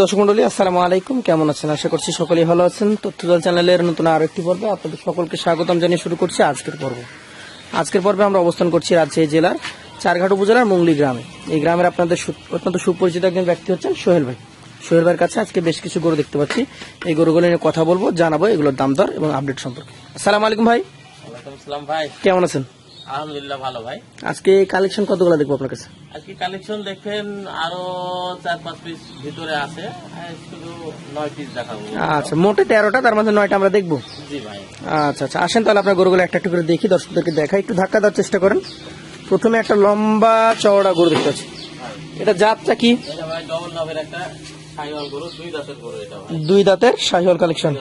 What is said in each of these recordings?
দর্শক মন্ডলী আসসালামু আলাইকুম। কেমন আছেন? আশা করছি সকলেই ভালো আছেন। তথ্যদল চ্যানেলের নতুন আরও একটি পর্বে আপনাদের সকলকে স্বাগতম জানিয়ে শুরু করছি আজকের পর্ব। আজকের পর্বে আমরা অবস্থান করছি রাজশাহী জেলার চারঘাট উপজেলার মুংলি গ্রামে। এই গ্রামের আপনাদের অত্যন্ত সুপরিচিত একজন ব্যক্তি হচ্ছেন সোহেল ভাই। সোহেল ভাইয়ের কাছে আজকে বেশ কিছু গরু দেখতে পাচ্ছি। এই গরুগুলো নিয়ে কথা বলব জানাব এগুলোর দাম দর এবং আপডেট সম্পর্কে। আসসালামু আলাইকুম ভাই। ভাই। কেমন আছেন? আলহামদুলিল্লাহ ভালো ভাই। আজকে কালেকশন কতগুলো দেখব আপনার কাছে? আজকে কালেকশন দেখেন আরও চার পাঁচ পিস ভিতরে আছে। শুধু নয় পিস দেখাবো। আচ্ছা মোটে তেরোটা তার মধ্যে নয়টা আমরা দেখব? জি ভাই। আচ্ছা আচ্ছা আসেন তাহলে আপনার গরুগুলো একটা একটু করে দেখি দর্শকদেরকে দেখাই একটু ধাক্কা দেওয়ার চেষ্টা করেন। প্রথমে একটা লম্বা চওড়া গরু দেখতে পাচ্ছি। এটা জাতটা কি? এটা ভাই ডবল নামের একটা সাইওয়াল গরু দুই দাঁতের গরু এটা ভাই। দুই দাঁতের শাহিওয়াল কালেকশন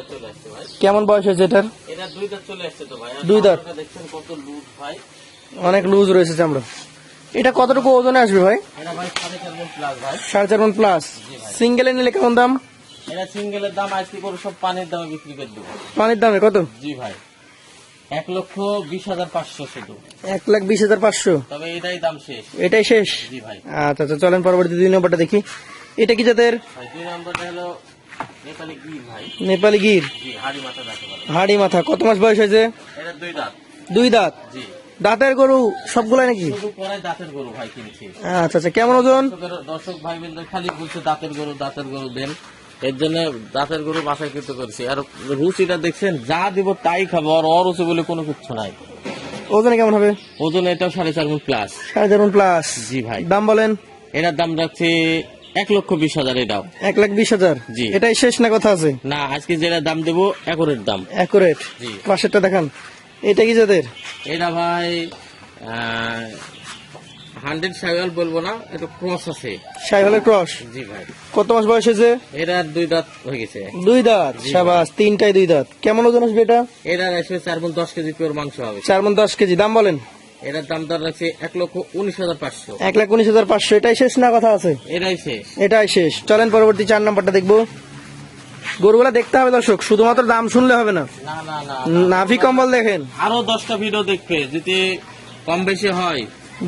কেমন বয়স হয়েছে এটার? এটা দুই দাঁত চলে আসছে তো ভাই। দুই দাঁত? দেখছেন কত লুজ ভাই। অনেক লুজ রয়েছে চামড়া এটা কতটুকু ওজনে আসবে ভাই? সাড়ে চার মন প্লাস সিঙ্গেলে নিলে কেমন দাম? এটা সিঙ্গেলের দাম আজকে করে সব পানির দামে বিক্রি করে দেবো। পানির দামে কত? জি ভাই। এক লক্ষ বিশ হাজার পাঁচশো শুধু। এক লাখ বিশ হাজার পাঁচশো। তবে এটাই দাম শেষ। এটাই শেষ? জি ভাই। আচ্ছা আচ্ছা চলেন পরবর্তী দুই নম্বরটা দেখি। এটা কি জাতের? দুই নম্বরটা হলো নেপালি গির ভাই। নেপালি গির। হাড়ি মাথা হাড়ি মাথা। কত মাস বয়স হয়েছে? দুই দাঁত। দুই দাঁত? জি। দাঁতের গরু সবগুলাই নাকি? দাঁতের গরু ভাই কিনছি। আচ্ছা আচ্ছা কেমন ওজন? দর্শক ভাই বন্ধু খালি বলছে দাঁতের গরু দাঁতের গরু দেন। এর জন্য দাঁতের গরু বাসায় কিন্তু করছি। আর রুচিটা দেখছেন যা দিব তাই খাব আর অরুচি বলে কোনো কিছু নাই। ওজনে কেমন হবে? ওজন এটাও সাড়ে চার মন প্লাস সাড়ে চার প্লাস জি ভাই। দাম বলেন? এটার দাম রাখছে এক লক্ষ বিশ হাজার এটাও। এক লাখ বিশ হাজার? জি। এটাই শেষ না কথা আছে? না আজকে যেটা দাম দেবো একরের দাম। অ্যাকুরেট জি। পাশেরটা দেখান। এটা কি যাদের? এটা ভাই হান্ড্রেড সাইওয়াল বলব না এটা ক্রস আছে। ক্রস? জি ভাই। কত মাস বয়স হয়েছে? এটার দুই দাঁত হয়ে গেছে। দুই দাঁত? তিনটাই দুই দাঁত। কেমন ওজন আসবে এটা? এটার আসবে চার মন দশ কেজি পিওর মাংস হবে। চার মন দশ কেজি। দাম বলেন। এটার দাম দর রাখছে এক লক্ষ উনিশ হাজার পাঁচশো। এক লাখ উনিশ হাজার পাঁচশো। এটাই শেষ না কথা আছে? এটাই শেষ। এটাই শেষ। চলেন পরবর্তী চার নাম্বারটা দেখব। গরুগুলা দেখতে হবে দর্শক শুধুমাত্র দাম শুনলে হবে না। নাভি কম্বল দেখেন। আরও দশটা ভিডিও দেখবে যদি কম বেশি হয়।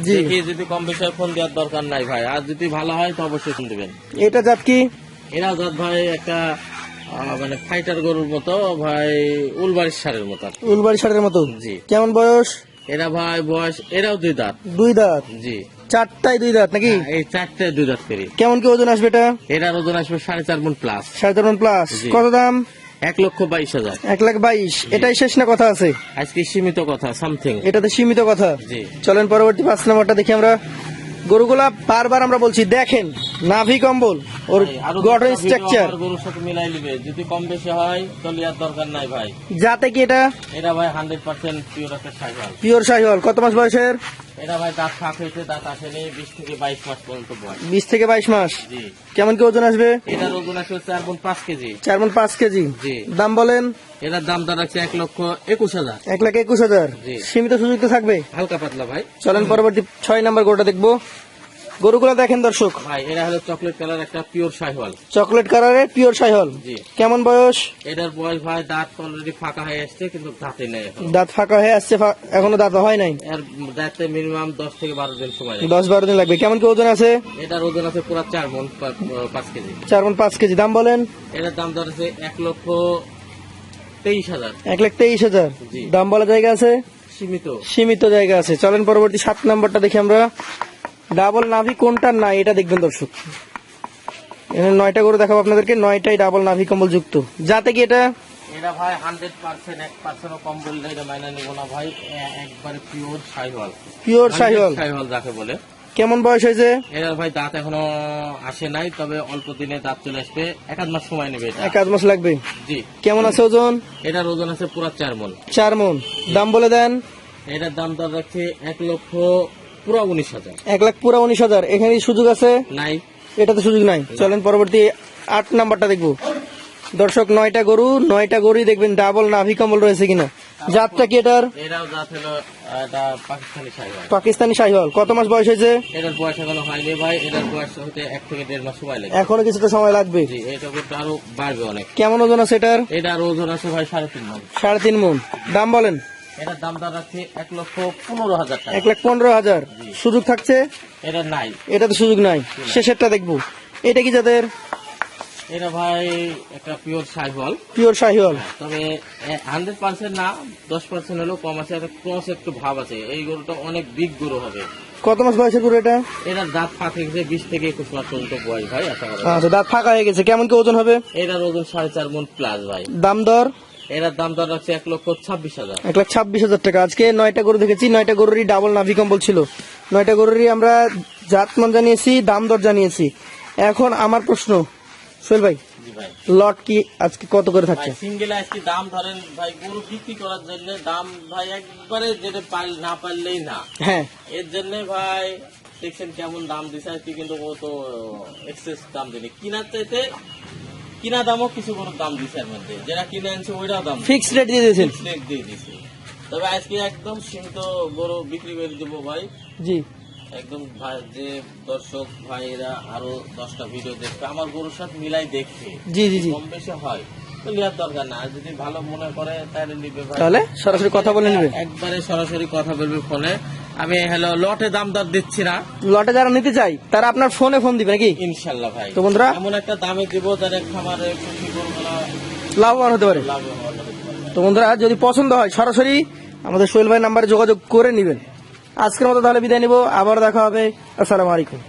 জি। দেখি যদি কম বেশি হয় ফোন দেওয়ার দরকার নাই ভাই। আর যদি ভালো হয় তো অবশ্যই ফোন দেবেন। এটা জাত কি? এরা জাত ভাই একটা মানে ফাইটার গরুর মতো ভাই উলবাড়ির সারের মতো। আর কি। উলবাড়ি শাড়ির মতো। জি। কেমন বয়স? এরা ভাই বয়স এরাও দুই দাঁত। দুই দাঁত। জি। চারটাই দুই দাঁত নাকি? এই চারটায় দুই দাঁত করে। কেমন কি ওজন আসবে এটা? এটার ওজন আসবে সাড়ে চার মন প্লাস সাড়ে চার মন প্লাস কত দাম? এক লক্ষ বাইশ হাজার। এক লাখ বাইশ। এটাই শেষ না কথা আছে? আজকে সীমিত কথা সামথিং এটাতে সীমিত কথা। চলেন পরবর্তী পাঁচ নম্বরটা দেখি আমরা। গরুগুলা বারবার আমরা বলছি দেখেন। নাভি কম্বল ওর গঠন স্ট্রাকচার। গরুর সাথে মিলাই নিবে। যদি কম বেশি হয় তাহলে আর দরকার নাই ভাই। যাতে কি এটা? এটা ভাই হান্ড্রেড পার্সেন্ট পিওর একটা সাইকেল পিওর শাহিওয়াল। কত মাস বয়সের? এটা ভাই দাঁত ফাঁক হয়েছে দাঁত আসেনি বিশ থেকে বাইশ মাস পর্যন্ত বয়স। বিশ থেকে বাইশ মাস? জি। কেমন কি ওজন আসবে? এটার ওজন আছে চার গুণ পাঁচ কেজি। চার মন পাঁচ কেজি। জি। দাম বলেন? এটার দাম দাঁড়াচ্ছে এক লক্ষ একুশ হাজার। এক লাখ একুশ হাজার। জি। সীমিত সুযোগ তো থাকবে। হালকা পাতলা ভাই। চলেন পরবর্তী ছয় নম্বর গোটা দেখব। গরুগুলা দেখেন দর্শক। ভাই এরা হলো চকলেট কালার একটা পিওর সাইহল চকলেট কালারের পিওর শাহিওয়াল। জি। কেমন বয়স? এটার বয়স ভাই দাঁত অলরেডি ফাঁকা হয়ে আসছে কিন্তু দাঁতে নেই দাঁত ফাঁকা হয়ে আসছে এখনও দাঁত হয় নাই? এর দাঁতে মিনিমাম দশ থেকে বারো দিন সময় দশ বারো দিন লাগবে। কেমন কি ওজন আছে? এটার ওজন আছে পুরো চার মন পাঁচ কেজি। চার মন পাঁচ কেজি। দাম বলেন? এটার দাম ধরেছে এক লক্ষ তেইশ হাজার। এক লাখ তেইশ হাজার। জি। দাম বলা জায়গা আছে? সীমিত। সীমিত জায়গা আছে। চলেন পরবর্তী সাত নাম্বারটা দেখি আমরা। ডাবল নাভি কোনটার না এটা দেখবেন দর্শক। এখানে নয়টা করে দেখাবো আপনাদেরকে নয়টাই ডাবল নাভি কম্বল যুক্ত। যাতে কি এটা? এটা ভাই হান্ড্রেড পার্সেন্ট এক পার্সেন্ট কম বললে এটা মাইনা নিব না ভাই। একবারে পিওর সাইহল পিওর সাইহল যাকে বলে। কেমন বয়স হয়েছে? এটার ভাই দাঁত এখনও আসে নাই তবে অল্প দিনে দাঁত চলে আসবে। এক আধ মাস সময় নেবে এক আধ মাস লাগবে। জি। কেমন আছে ওজন? এটার ওজন আছে পুরা চার মন। চার মন। দাম বলে দেন। এটার দাম দর রাখছে এক লক্ষ পুরা উনিশ হাজার। এক লাখ পুরা উনিশ হাজার। এখানে সুযোগ আছে? নাই। এটাতে সুযোগ নাই? চলেন পরবর্তী আট নাম্বারটা দেখব। দর্শক নয়টা গরু নয়টা গরুই দেখবেন ডাবল নাভি কম্বল রয়েছে কিনা। জাতটা কি এটার? পাকিস্তানি শাহিওয়াল কত মাস বয়স হয়েছে? এটার বয়স এখনও হয়নি ভাই এটার বয়স হতে এক থেকে দেড় মাস সময় লাগে এখনও কিছুটা সময় লাগবে? এটা করতে আরও বাড়বে অনেক। কেমন ওজন আছে এটার? এটার ওজন আছে ভাই সাড়ে তিন মন। সাড়ে তিন মন। দাম বলেন। এটার দাম দর রাখছে এক লক্ষ পনেরো হাজার টাকা। এক লাখ পনেরো হাজার। সুযোগ থাকছে? এটা নাই। এটাতে সুযোগ নাই। শেষেরটা দেখব। এটা কি যাদের এটা ভাই একটা পিওর সাইবল পিওর শাহিওয়াল। তবে হান্ড্রেড পার্সেন্ট না দশ পার্সেন্ট হলেও কম আছে। একটা ক্রস একটু ভাব আছে। এই গরুটা অনেক বিগ গরু হবে। কত মাস বয়সের গরু এটা? এটার দাঁত ফাঁকে গেছে বিশ থেকে একুশ মাস পর্যন্ত বয়স ভাই আচ্ছা দাঁত ফাঁকা হয়ে গেছে। কেমন কি ওজন হবে? এটার ওজন সাড়ে চার মন প্লাস ভাই। দাম দর? এটার দাম দর রাখছে এক লক্ষ ছাব্বিশ হাজার। এক লাখ ছাব্বিশ হাজার টাকা। আজকে নয়টা গরু দেখেছি নয়টা গরুরই ডাবল নাভি কম্বল ছিল। নয়টা গরুরই আমরা জাতমান জানিয়েছি দাম দর জানিয়েছি। এখন আমার প্রশ্ন সোহেল ভাই ভাই। লট কি আজকে কত করে থাকছে? সিঙ্গেল আজকে দাম ধরেন ভাই গরু বিক্রি করার জন্য দাম ভাই একবারে যেটা পাল না পারলেই না। হ্যাঁ। এর জন্য ভাই দেখছেন কেমন দাম দিছে আজকে কিন্তু ও তো এক্সেস দাম দিলে। কিনার চাইতে কিনা দামও কিছু গরুর দাম দিছে এর মধ্যে। যেটা কিনে আনছে ওইটাও দাম ফিক্সড রেট দিয়ে দিয়েছেন? Rate দিয়ে দিছে। তবে আজকে একদম সীমিত গরু বিক্রি করে দেবো ভাই। জি। একদম ভাই যে দর্শক ভাইরা আরও দশটা ভিডিও দেখবে আমার গরুর সাথে মিলাই দেখবে। জি জি জি। কম বেশি হয়। নেওয়ার দরকার না। আর যদি ভালো মনে করে তাহলে নিবে ভাই। তাহলে সরাসরি কথা বলে নেবে? একবারে সরাসরি কথা বলবে ফোনে। আমি হ্যালো লটে দাম দর দিচ্ছি না। লটে যারা নিতে চাই তারা আপনার ফোনে ফোন দিবে নাকি? ইনশাল্লাহ ভাই। তো বন্ধুরা এমন একটা দামে দিব যারা খামারে খুশি করব না লাভবান হতে পারে। লাভ হতে পারে। তো বন্ধুরা যদি পছন্দ হয় সরাসরি আমাদের সোহেল ভাই নাম্বারে যোগাযোগ করে নেবেন। আজকের মতো তাহলে বিদায় নিব। আবার দেখা হবে। আসসালামু আলাইকুম।